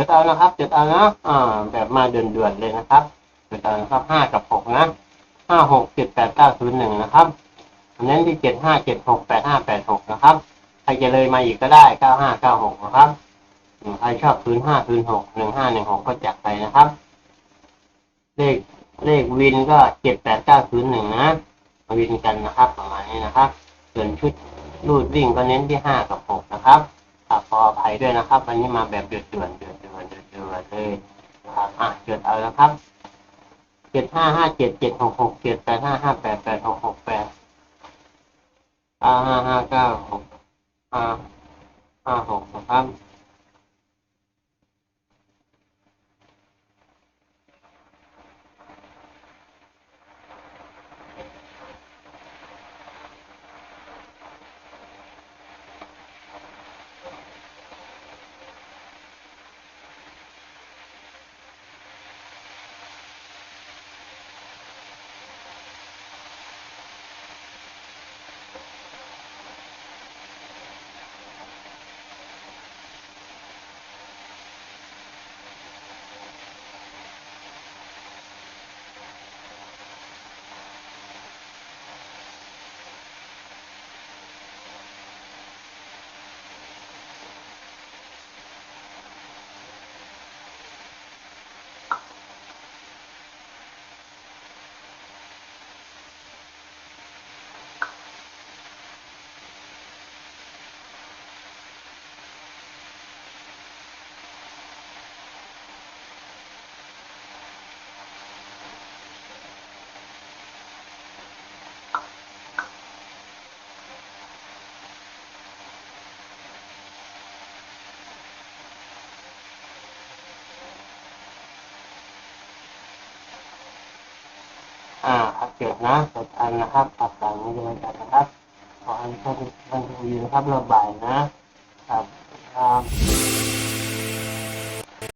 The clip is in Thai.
จดเอานะครับจดเอานะอ่า แบบมาเดือนๆเลยนะครับจดเอานะครับห้ากับหกนะห้าหกเจ็ดแปดเก้าศูนย์หนึ่งนะครับเน้นที่เจ็ดห้าเจ็ดหกแปดห้าแปดหกนะครับใครจะเลยมาอีกก็ได้เก้าห้าเก้าหกนะครับใครชอบศูนย์ห้าศูนย์หกหนึ่งห้าหนึ่งหกก็จัดไปนะครับ เลขเลขวินก็เจ็ดแปดเก้าศูนย์หนึ่งนะมาวินกันนะครับประมาณนี้นะครับ ส่วนชุดรูดวิ่งก็เน้นที่ห้ากับหกนะครับขออภัยด้วยนะครับ วันนี้มาแบบเดือดเดือด อเดือดเดือดเลยครับอะเกิดเอาแล้วครับเจ็ดห้าห้าเจ็ดเจ็ดหกหกเจ็ดแปดห้าห้าแปดแปดหกหกแปดเก้าห้าห้าเก้าหกห้าห้าหกนะครับ อ่าพักเก็บนะกดอันนะครับปรับหลังนี้เลยกันนะครับ ขอให้ท่านท่านดูนะครับระบายนะครับครับ